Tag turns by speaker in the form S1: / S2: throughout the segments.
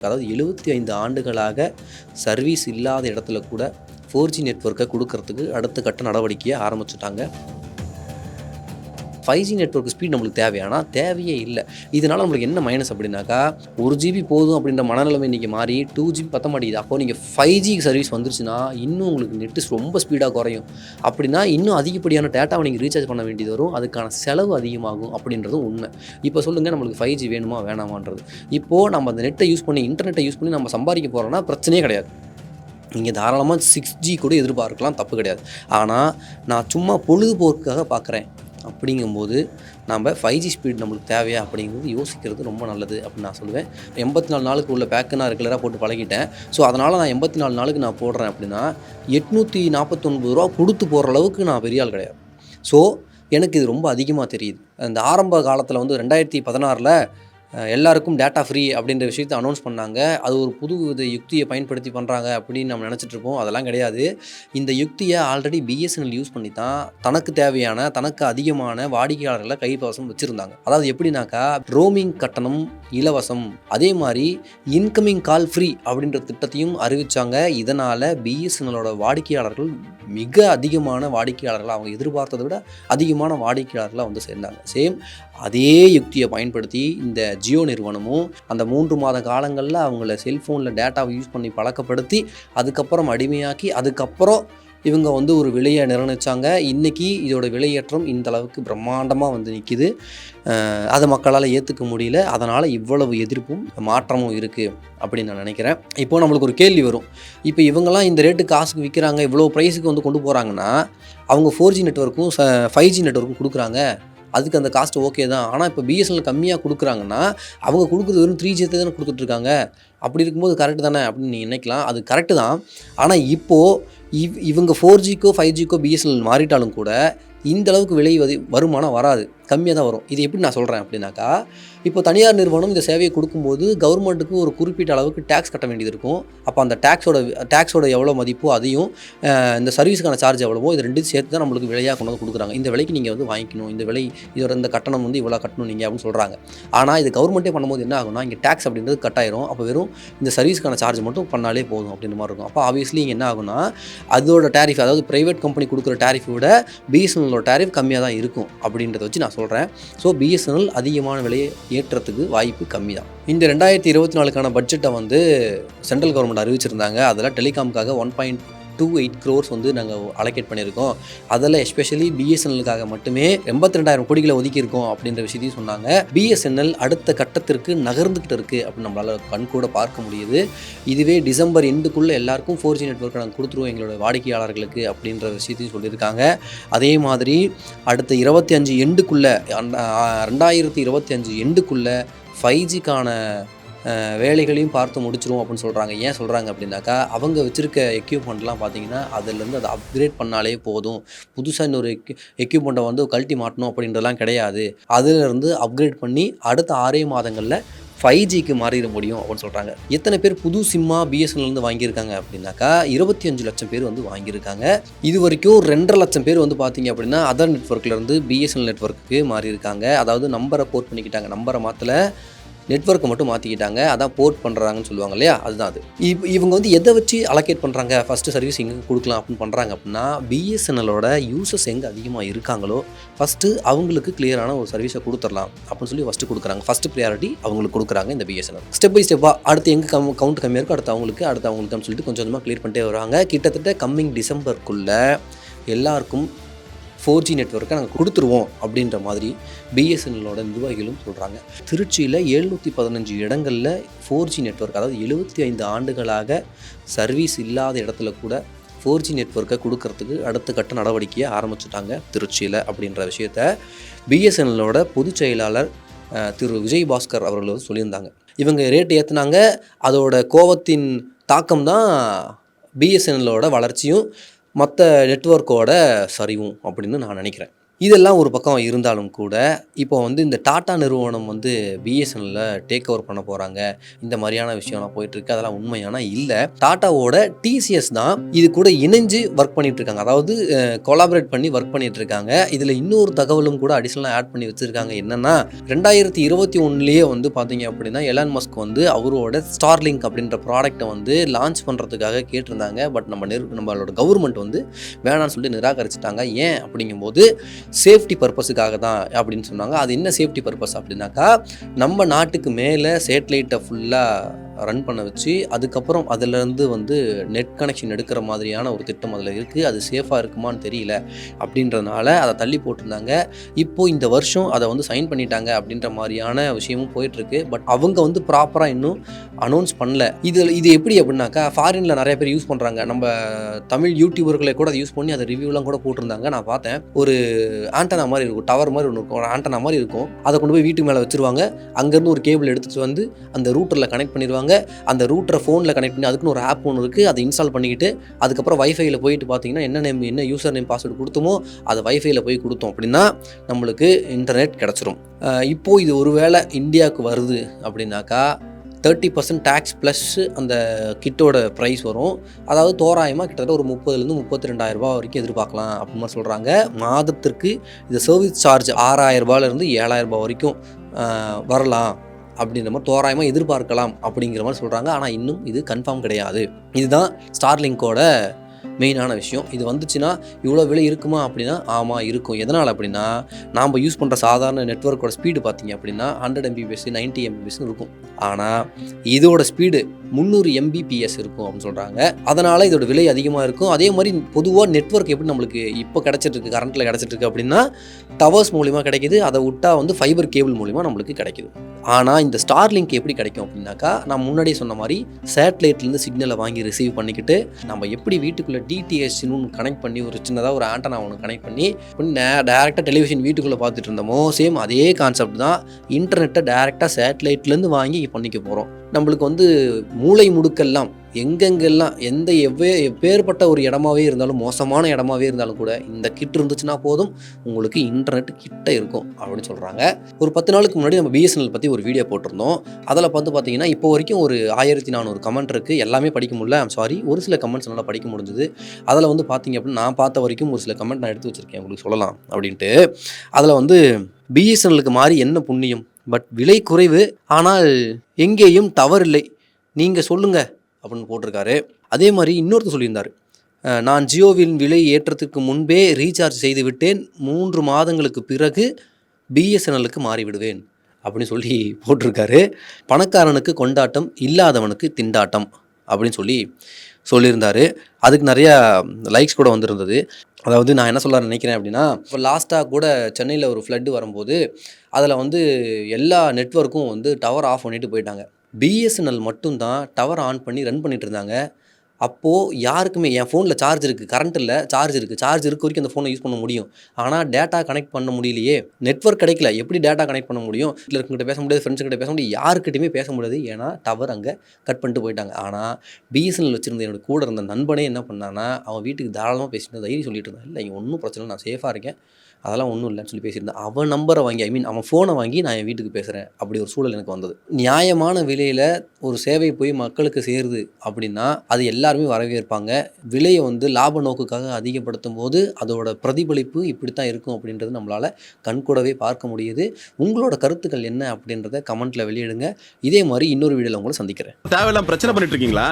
S1: அதாவது எழுபத்தி ஐந்து ஆண்டுகளாக சர்வீஸ் இல்லாத இடத்துல கூட ஃபோர் ஜி நெட்ஒர்க்கை கொடுக்கறதுக்கு அடுத்த கட்ட நடவடிக்கையை ஆரம்பிச்சிட்டாங்க. ஃபைவ் ஜி நெட்ஒர்க் ஸ்பீட் நம்மளுக்கு தேவையானா தேவையே இல்லை. இதனால் நம்மளுக்கு என்ன மைனஸ் அப்படின்னாக்கா ஒரு ஜிபி போதும் அப்படின்ற மனநிலைமை இன்றைக்கி மாறி டூ ஜிபி பத்த மாட்டேங்குது. அப்போ நீங்கள் ஃபைவ் ஜி சர்வீஸ் வந்துருச்சுன்னா இன்னும் உங்களுக்கு நெட்டு ரொம்ப ஸ்பீடாக குறையும். அப்படின்னா இன்னும் அதிகப்படியான டேட்டாவை நீங்கள் ரீசார்ஜ் பண்ண வேண்டியது வரும். அதுக்கான செலவு அதிகமாகும் அப்படின்றதும் உண்மை. இப்போ சொல்லுங்கள் நம்மளுக்கு ஃபைவ் ஜி வேணுமா வேணாமான்றது. இப்போது நம்ம அந்த நெட்டை யூஸ் பண்ணி இன்டர்நெட்டை யூஸ் பண்ணி நம்ம சம்பாதிக்க போகிறோம்னா பிரச்சனையே கிடையாது. நீங்கள் தாராளமாக சிக்ஸ் ஜி கூட எதிர்பார்க்கலாம் தப்பு கிடையாது. ஆனால் நான் சும்மா பொழுதுபோக்குக்காக பார்க்குறேன் அப்படிங்கும்போது நம்ம ஃபைவ் ஜி ஸ்பீட் நம்மளுக்கு தேவையா அப்படிங்கிறது யோசிக்கிறது ரொம்ப நல்லது அப்படின்னு நான் சொல்லுவேன். எண்பத்தி நாலு நாளுக்கு உள்ள பேக்கு நான் ரெகுலராக போட்டு பழகிட்டேன். ஸோ அதனால் நான் எண்பத்தி நாலு நாளுக்கு நான் போடுறேன் அப்படின்னா எட்நூற்றி நாற்பத்தொன்பது ரூபா கொடுத்து போகிற அளவுக்கு நான் பெரிய ஆள் கிடையாது. ஸோ எனக்கு இது ரொம்ப அதிகமாக தெரியுது. அந்த ஆரம்ப காலத்தில் வந்து ரெண்டாயிரத்தி பதினாறில் எல்லாருக்கும் டேட்டா ஃப்ரீ அப்படின்ற விஷயத்தை அனௌன்ஸ் பண்ணாங்க. அது ஒரு புது வித யுக்தியை பயன்படுத்தி பண்ணுறாங்க அப்படின்னு நம்ம நினச்சிட்ருப்போம் அதெல்லாம் கிடையாது. இந்த யுக்தியை ஆல்ரெடி பிஎஸ்என்எல் யூஸ் பண்ணி தான் தனக்கு தேவையான தனக்கு அதிகமான வாடிக்கையாளர்களை கைவசம் வச்சுருந்தாங்க. அதாவது எப்படின்னாக்கா ரோமிங் கட்டணம் இலவசம் அதே மாதிரி இன்கமிங் கால் ஃப்ரீ அப்படின்ற திட்டத்தையும் அறிவித்தாங்க இதனால் பிஎஸ்என்எலோட வாடிக்கையாளர்கள் மிக அதிகமான வாடிக்கையாளர்களை அவங்க எதிர்பார்த்ததை விட அதிகமான வாடிக்கையாளர்களாக வந்து சேர்ந்தாங்க. சேம் அதே யுக்தியை பயன்படுத்தி இந்த ஜியோ நிறுவனமும் அந்த மூன்று மாத காலங்களில் அவங்கள செல்ஃபோனில் டேட்டாவை யூஸ் பண்ணி பழக்கப்படுத்தி அதுக்கப்புறம் அடிமையாக்கி அதுக்கப்புறம் இவங்க வந்து ஒரு விலையை நிர்ணயித்தாங்க இன்றைக்கி இதோட விலையேற்றம் இந்த அளவுக்கு பிரம்மாண்டமாக வந்து நிற்கிது அதை மக்களால் ஏற்றுக்க முடியல. அதனால் இவ்வளவு எதிர்ப்பும் மாற்றமும் இருக்குது அப்படின்னு நான் நினைக்கிறேன். இப்போ நம்மளுக்கு ஒரு கேள்வி வரும். இப்போ இவங்கெல்லாம் இந்த ரேட்டு காசுக்கு விற்கிறாங்க இவ்வளோ ப்ரைஸுக்கு வந்து கொண்டு போகிறாங்கன்னா அவங்க ஃபோர் ஜி நெட்ஒர்க்கும் ஃபைவ் ஜி நெட்ஒர்க்கும் கொடுக்குறாங்க. அதுக்கு அந்த காஸ்ட் ஓகே தான். ஆனால் இப்போ பிஎஸ்என்எல் கம்மியாக கொடுக்குறாங்கன்னா அவங்க கொடுக்குறது வெறும் த்ரீ ஜி தானே கொடுத்துட்ருக்காங்க அப்படி இருக்கும்போது கரெக்டு தானே அப்படின்னு நீங்கள் நினைக்கலாம். அது கரெக்டு தான். ஆனால் இப்போது இவ் இவங்க ஃபோர் ஜிக்கோ ஃபைவ் ஜிக்கோ பிஎஸ்என்எல் மாறிட்டாலும் கூட இந்த அளவுக்கு விலை வருமானம் வராது. கம்மியாக தான் வரும். இது எப்படி நான் சொல்கிறேன் அப்படின்னாக்கா இப்போ தனியார் நிறுவனம் இந்த சேவையை கொடுக்கும்போது கவர்மெண்ட்டுக்கு ஒரு குறிப்பிட்ட அளவுக்கு டேக்ஸ் கட்ட வேண்டியது இருக்கும். அப்போ அந்த டேக்ஸோட டேக்ஸோட எவ்வளோ மதிப்போ அதையும் இந்த சர்வீஸுக்கான சார்ஜ் எவ்வளவோ இது ரெண்டும் சேர்த்து தான் நம்மளுக்கு விலையாக கொண்டு வந்து கொடுக்குறாங்க. இந்த விலைக்கு நீங்கள் வந்து வாங்கிக்கணும். இந்த விலை இதோட இந்த கட்டணம் வந்து இவ்வளோ கட்டணும் நீங்கள் அப்படின்னு சொல்கிறாங்க ஆனால் இது கவர்மெண்ட்டே பண்ணும்போது என்ன ஆகும்னா இங்கே டேக்ஸ் அப்படின்றது கட்டாயிரும் அப்போ வெறும் இந்த சர்வீஸ்க்கான சார்ஜ் மட்டும் பண்ணாலே போதும் அப்படின்ற மாதிரி இருக்கும். அப்போ ஆப்வியஸ்லி இங்கே என்ன ஆகும்னா அதோட டேரிஃப் அதாவது ப்ரைவேட் கம்பெனி கொடுக்குற டேரிஃபை விட பிஎஸ்என்எலோட டேரிஃப் கம்மியாக தான் இருக்கும் அப்படின்றத வச்சு நான் சொல்கிறேன் ஸோ பிஎஸ்என்எல் அதிகமான விலையை ஏற்றத்துக்கு வாய்ப்பு கம்மி தான் இந்த ரெண்டாயிரத்தி இருபத்தி நாலுக்கான பட்ஜெட்டை வந்து சென்ட்ரல் கவர்மெண்ட் அறிவிச்சிருந்தாங்க. அதில் டெலிகாமுக்காக one point two eight crores வந்து நாங்கள் அலோகேட் பண்ணியிருக்கோம். அதில் எஸ்பெஷலி பிஎஸ்என்எலுக்காக மட்டுமே எண்பத்தி ரெண்டாயிரம் கோடிகளை ஒதுக்கியிருக்கோம் அப்படின்ற விஷயத்தையும் சொன்னாங்க. பிஎஸ்என்எல் அடுத்த கட்டத்திற்கு நகர்ந்துக்கிட்டு இருக்குது அப்படின்னு நம்மளால் கண்கூட பார்க்க முடியுது. இதுவே டிசம்பர் எண்டுக்குள்ளே எல்லாருக்கும் ஃபோர் ஜி நெட்ஒர்க் நாங்கள் கொடுத்துருவோம் எங்களோட வாடிக்கையாளர்களுக்கு அப்படின்ற விஷயத்தையும் சொல்லியிருக்காங்க. அதே மாதிரி அடுத்த இருபத்தி அஞ்சு எண்டுக்குள்ளே ரெண்டாயிரத்தி இருபத்தி அஞ்சு எண்டுக்குள்ளே ஃபைவ் ஜிக்கான வேலைகளையும் பார்த்து முடிச்சிருவோம் அப்படின்னு சொல்கிறாங்க ஏன் சொல்கிறாங்க அப்படின்னாக்கா அவங்க வச்சுருக்க எக்யூப்மெண்ட்லாம் பார்த்தீங்கன்னா அதுலேருந்து அதை அப்கிரேட் பண்ணாலே போதும். புதுசாக இன்னொரு எக்யூ எக்யூப்மெண்ட்டை வந்து கழட்டி மாட்டணும் அப்படின்றலாம் கிடையாது. அதிலிருந்து அப்கிரேட் பண்ணி அடுத்த ஆறே மாதங்களில் ஃபைவ் ஜிக்கு மாறிட முடியும் அப்படின்னு சொல்கிறாங்க எத்தனை பேர் புது சிம்மா பிஎஸ்என்எல்லேருந்து வாங்கியிருக்காங்க அப்படின்னாக்கா இருபத்தி அஞ்சு லட்சம் பேர் வந்து வாங்கியிருக்காங்க. இது வரைக்கும் ரெண்டரை லட்சம் பேர் வந்து பார்த்தீங்க அப்படின்னா அதர் நெட்ஒர்க்லேருந்து பிஎஸ்என்எல் நெட்ஒர்க்கு மாறியிருக்காங்க. அதாவது நம்பரை போர்ட் பண்ணிக்கிட்டாங்க. நம்பரை மாற்றலை நெட்ஒர்க்கை மட்டும் மாற்றிக்கிட்டாங்க அதான் போர்ட் பண்ணுறாங்கன்னு சொல்லுவாங்க இல்லையா? அதுதான் அது. இவங்க வந்து எதை வச்சு அலோகேட் பண்ணுறாங்க ஃபஸ்ட்டு சர்வீஸ் எங்கே கொடுக்கலாம் அப்படின்னு பண்ணுறாங்க அப்படின்னா பிஎஸ்என்எலோட யூசர்ஸ் எங்கே அதிகமாக இருக்காங்களோ ஃபஸ்ட்டு அவங்களுக்கு கிளியரான ஒரு சர்வீஸை கொடுத்துடலாம் அப்படின்னு சொல்லி ஃபஸ்ட்டு கொடுக்குறாங்க. ஃபஸ்ட்டு ப்ரியாரிட்டி அவங்களுக்கு கொடுக்குறாங்க இந்த பிஎஸ்என்எல் ஸ்டெப் பை ஸ்டெப்பாக அடுத்து எங்கே கம் கவுண்ட் கம்மியாக இருக்கோ அடுத்து அவங்களுக்கு அடுத்து அவங்களுக்குன்னு சொல்லிட்டு கொஞ்சம் கொஞ்சமாக கிளியர் பண்ணிட்டே வராங்க கிட்டத்தட்ட கம்மிங் டிசம்பருக்குள்ளே எல்லாருக்கும் ஃபோர் ஜி நெட்ஒர்க்கை நாங்கள் கொடுத்துருவோம் அப்படின்ற மாதிரி பிஎஸ்என்எல்லோட நிர்வாகிகளும் சொல்கிறாங்க திருச்சியில் எழுநூற்றி பதினஞ்சு இடங்களில் ஃபோர் ஜி நெட்ஒர்க் அதாவது எழுபத்தி ஐந்து ஆண்டுகளாக சர்வீஸ் இல்லாத இடத்துல கூட ஃபோர் ஜி நெட்ஒர்க்கை கொடுக்கறதுக்கு அடுத்த கட்ட நடவடிக்கையை ஆரம்பிச்சிட்டாங்க திருச்சியில் அப்படின்ற விஷயத்த பிஎஸ்என்எல்லோட பொதுச் செயலாளர் திரு. விஜய் பாஸ்கர் அவர்கள் வந்து சொல்லியிருந்தாங்க. இவங்க ரேட் ஏற்றுனாங்க அதோட கோவத்தின் தாக்கம் தான் பிஎஸ்என்எல்லோட வளர்ச்சியும் மற்ற நெட்ஒர்க்கோட சரிவும் அப்படின்னு நான் நினைக்கிறேன். இதெல்லாம் ஒரு பக்கம் இருந்தாலும் கூட இப்போ வந்து இந்த டாடா நிறுவனம் வந்து பிஎஸ்என்எல்ல டேக் ஓவர் பண்ண போகிறாங்க இந்த மாதிரியான விஷயம்லாம் போயிட்டுருக்கு. அதெல்லாம் உண்மையான இல்லை. டாட்டாவோட டிசிஎஸ் தான் இது கூட இணைஞ்சு ஒர்க் பண்ணிட்டு இருக்காங்க அதாவது கொலாபரேட் பண்ணி ஒர்க் பண்ணிட்டு இருக்காங்க இதில் இன்னொரு தகவலும் கூட அடிஷனலாக ஆட் பண்ணி வச்சுருக்காங்க. என்னன்னா ரெண்டாயிரத்தி இருபத்தி ஒன்றுலேயே வந்து பார்த்தீங்க அப்படின்னா எலான் மஸ்க் வந்து அவரோட ஸ்டார்லிங்க் அப்படின்ற ப்ராடக்ட்டை வந்து லான்ச் பண்ணுறதுக்காக கேட்டிருந்தாங்க. பட் நம்ம நிறு நம்மளோட கவர்மெண்ட் வந்து வேணாம்னு சொல்லி நிராகரிச்சிட்டாங்க. ஏன் அப்படிங்கும்போது சேஃப்டி பர்பஸுக்காக தான் அப்படின்னு சொன்னாங்க. அது என்ன சேஃப்டி பர்பஸ் அப்படின்னாக்கா நம்ம நாட்டுக்கு மேலே சேட்டலைட்டை ஃபுல்லாக ரன் பண்ண வச்சு அதுக்கப்புறம் அதுலேருந்து வந்து நெட் கனெக்ஷன் எடுக்கிற மாதிரியான ஒரு திட்டம் அதில் இருக்குது அது சேஃபாக இருக்குமான்னு தெரியல. அப்படின்றதுனால அதை தள்ளி போட்டிருந்தாங்க. இப்போ இந்த வருஷம் அதை வந்து சைன் பண்ணிட்டாங்க அப்படின்ற மாதிரியான விஷயமும் போயிட்டுருக்கு. பட் அவங்க வந்து ப்ராப்பராக இன்னும் அனௌன்ஸ் பண்ணல. இது இது எப்படி அப்படின்னாக்கா ஃபாரினில் நிறைய பேர் யூஸ் பண்ணுறாங்க நம்ம தமிழ் யூடியூபர்களை கூட அதை யூஸ் பண்ணி அதை ரிவ்யூலாம் கூட போட்டிருந்தாங்க. நான் பார்த்தேன். ஒரு ஆண்டனா மாதிரி இருக்கும் டவர் மாதிரி ஒன்று இருக்கும். ஒரு ஆண்டனா மாதிரி இருக்கும். அதை கொண்டு போய் வீட்டு மேலே வச்சிருவாங்க. அங்கேருந்து ஒரு கேபிள் எடுத்துகிட்டு வந்து அந்த ரூட்டரில் கனெக்ட் பண்ணிடுவாங்க அந்த ரூட்டரை ஃபோனில் கனெக்ட் பண்ணி அதுக்குன்னு ஒரு ஆப் ஒன்று இருக்குது அதை இன்ஸ்டால் பண்ணிக்கிட்டு அதுக்கப்புறம் வைஃபையில் போயிட்டு பார்த்தீங்கன்னா என்ன நேம் என்ன யூசர் நேம் பாஸ்வேர்டு கொடுத்தோமோ அதை வைஃபையில் போய் கொடுத்தோம் அப்படின்னா நம்மளுக்கு இன்டர்நெட் கிடச்சிரும். இப்போது இது ஒருவேளை இந்தியாவுக்கு வருது அப்படின்னாக்கா தேர்ட்டி பர்சன்ட் டேக்ஸ் ப்ளஸ் அந்த கிட்டோட ப்ரைஸ் வரும். அதாவது தோராயமாக கிட்டத்தட்ட ஒரு முப்பதுலேருந்து முப்பத்தி ரெண்டாயிரம் வரைக்கும் எதிர்பார்க்கலாம் அப்படின்னு மாதிரி சொல்கிறாங்க மாதத்திற்கு இந்த சர்வீஸ் சார்ஜ் ஆறாயிரம் ஏழாயிரரூபா ஏழாயிரம் ரூபாய் வரைக்கும் வரலாம். அப்படின்ற மாதிரி தோராயமாக எதிர்பார்க்கலாம் அப்படிங்கிற மாதிரி சொல்கிறாங்க ஆனால் இன்னும் இது கன்ஃபார்ம் கிடையாது. இதுதான் ஸ்டார்லிங்கோட மெயினான விஷயம். இது வந்துச்சுன்னா இவ்வளோ விலை இருக்குமா அப்படின்னா ஆமாம் இருக்கும். எதனால் அப்படின்னா நாம் யூஸ் பண்ணுற சாதாரண நெட்ஒர்க்கோட ஸ்பீடு பார்த்தீங்க அப்படின்னா ஹண்ட்ரட் எம்பிபிஎஸ் நைன்ட்டி எம்பிபிஎஸ்னு இருக்கும். ஆனால் இதோட ஸ்பீடு முந்நூறு எம்பிபிஎஸ் இருக்கும் அப்படின்னு சொல்கிறாங்க அதனால் இதோட விலை அதிகமாக இருக்கும். அதே மாதிரி பொதுவாக நெட்வொர்க் எப்படி நம்மளுக்கு இப்போ கிடச்சிட்டு இருக்கு கரண்ட்டில் கிடச்சிட்ருக்கு அப்படின்னா டவர்ஸ் மூலிமா கிடைக்கிது. அதை விட்டா வந்து ஃபைபர் கேபிள் மூலிமா நம்மளுக்கு கிடைக்குது. ஆனால் இந்த ஸ்டார் லிங்க் எப்படி கிடைக்கும் அப்படின்னாக்கா நான் முன்னாடியே சொன்ன மாதிரி சேட்டலைட்லேருந்து சிக்னலை வாங்கி ரிசீவ் பண்ணிக்கிட்டு நம்ம எப்படி வீட்டுக்குள்ளே டிடிஹெச்னு கனெக்ட் பண்ணி ஒரு சின்னதாக ஒரு ஆண்டனா ஒன்று கனெக்ட் பண்ணி டேரெக்டாக டெலிவிஷன் வீட்டுக்குள்ளே பார்த்துட்டு இருந்தோமோ சேம் அதே கான்செப்ட் தான். இன்டர்நெட்டை டேரெக்டாக சேட்டலைட்லேருந்து வாங்கி பண்ணிக்க போகிறோம் நம்மளுக்கு வந்து மூளை முடுக்கெல்லாம் எங்கெங்கெல்லாம் எந்த எவ்வே எப்பேற்பட்ட ஒரு இடமாவே இருந்தாலும் மோசமான இடமாவே இருந்தாலும் கூட இந்த கிட் இருந்துச்சுன்னா போதும் உங்களுக்கு இன்டர்நெட் கிட்ட இருக்கும் அப்படின்னு சொல்கிறாங்க ஒரு பத்து நாளுக்கு முன்னாடி நம்ம பிஎஸ்என்எல் பற்றி ஒரு வீடியோ போட்டிருந்தோம். அதில் பார்த்து பார்த்தீங்கன்னா இப்போ வரைக்கும் ஒரு ஆயிரத்தி நானூறு கமெண்ட் இருக்குது எல்லாமே படிக்க முடியல. ஐம் சாரி ஒரு சில கமெண்ட்ஸ் நல்லா படிக்க முடிஞ்சுது. அதில் வந்து பார்த்தீங்க அப்படின்னா நான் பார்த்த வரைக்கும் ஒரு சில கமெண்ட் நான் எடுத்து வச்சுருக்கேன் உங்களுக்கு சொல்லலாம் அப்படின்ட்டு. அதில் வந்து பிஎஸ்என்எலுக்கு மாறி என்ன புண்ணியம்? பட் விலை குறைவு ஆனால் எங்கேயும் டவர் இல்லை நீங்கள் சொல்லுங்கள் அப்படின்னு போட்டிருக்காரு. அதே மாதிரி இன்னொருத்தர் சொல்லியிருந்தார். நான் ஜியோவின் விலை ஏற்றத்துக்கு முன்பே ரீசார்ஜ் செய்து விட்டேன். மூன்று மாதங்களுக்கு பிறகு பிஎஸ்என்எல்லுக்கு மாறிவிடுவேன் அப்படின்னு சொல்லி போட்டிருக்காரு. பணக்காரனுக்கு கொண்டாட்டம் இல்லாதவனுக்கு திண்டாட்டம் அப்படின்னு சொல்லி சொல்லியிருந்தார். அதுக்கு நிறையா லைக்ஸ் கூட வந்திருந்தது. அதாவது நான் என்ன சொல்ல நினைக்கிறேன் அப்படின்னா இப்போ லாஸ்ட்டாக கூட சென்னையில் ஒரு ஃப்ளட்டு வரும்போது அதில் வந்து எல்லா நெட்வொர்க்கும் வந்து டவர் ஆஃப் பண்ணிட்டு போயிட்டாங்க. பிஎஸ்என்எல் மட்டும்தான் டவர் ஆன் பண்ணி ரன் பண்ணிகிட்டு இருந்தாங்க. அப்போது யாருக்குமே என் ஃபோனில் சார்ஜ் இருக்குது கரண்ட் இல்லை சார்ஜ் இருக்குது சார்ஜ் இருக்க வரைக்கும் அந்த ஃபோனை யூஸ் பண்ண முடியும். ஆனால் டேட்டா கனெக்ட் பண்ண முடியலையே. நெட்வொர்க் கிடைக்கல. எப்படி டேட்டா கனெக்ட் பண்ண முடியும்? இல்லை இருக்கங்கிட்ட பேச முடியாது ஃப்ரெண்ட்ஸ் கிட்ட பேச முடியாது யாருக்கிட்டையுமே பேச முடியாது. ஏன்னா டவர் அங்கே கட் பண்ணிட்டு போயிட்டாங்க. ஆனால் பிஎஸ்என்எல் வச்சிருந்த என்னோட கூட இருந்த நண்பனே என்ன பண்ணான்னா அவன் வீட்டுக்கு தாராளமாக பேசிட்டு தைரியம் சொல்லிட்டு இருந்தான். இல்லை இங்கே ஒன்றும் பிரச்சனை இல்லை. நான் சேஃபாக இருக்கேன். அதெல்லாம் ஒன்றும் இல்லைன்னு சொல்லி பேசியிருந்தேன். அவன் நம்பரை வாங்கி ஐ மீன் அவன் ஃபோனை வாங்கி நான் என் வீட்டுக்கு பேசுகிறேன் அப்படி ஒரு சூழல் எனக்கு வந்தது. நியாயமான விலையில் ஒரு சேவை போய் மக்களுக்கு சேருது அப்படின்னா அது எல்லாருமே வரவேற்பாங்க. விலையை வந்து லாப நோக்குக்காக அதிகப்படுத்தும் போது அதோட பிரதிபலிப்பு இப்படி தான் இருக்கும் அப்படின்றது நம்மளால் கண்கூடவே பார்க்க முடியுது. உங்களோட கருத்துக்கள் என்ன அப்படின்றத கமெண்ட்டில் வெளியிடுங்க. இதே மாதிரி இன்னொரு வீடியோவில் உங்களை சந்திக்கிறேன்.
S2: தேவையில்லாம பிரச்சனை பண்ணிட்டு இருக்கீங்களா?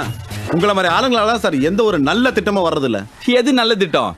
S2: உங்களை மாதிரி ஆளுங்களால சார் எந்த ஒரு நல்ல திட்டமும் வர்றதில்ல.
S3: எது நல்ல திட்டம்?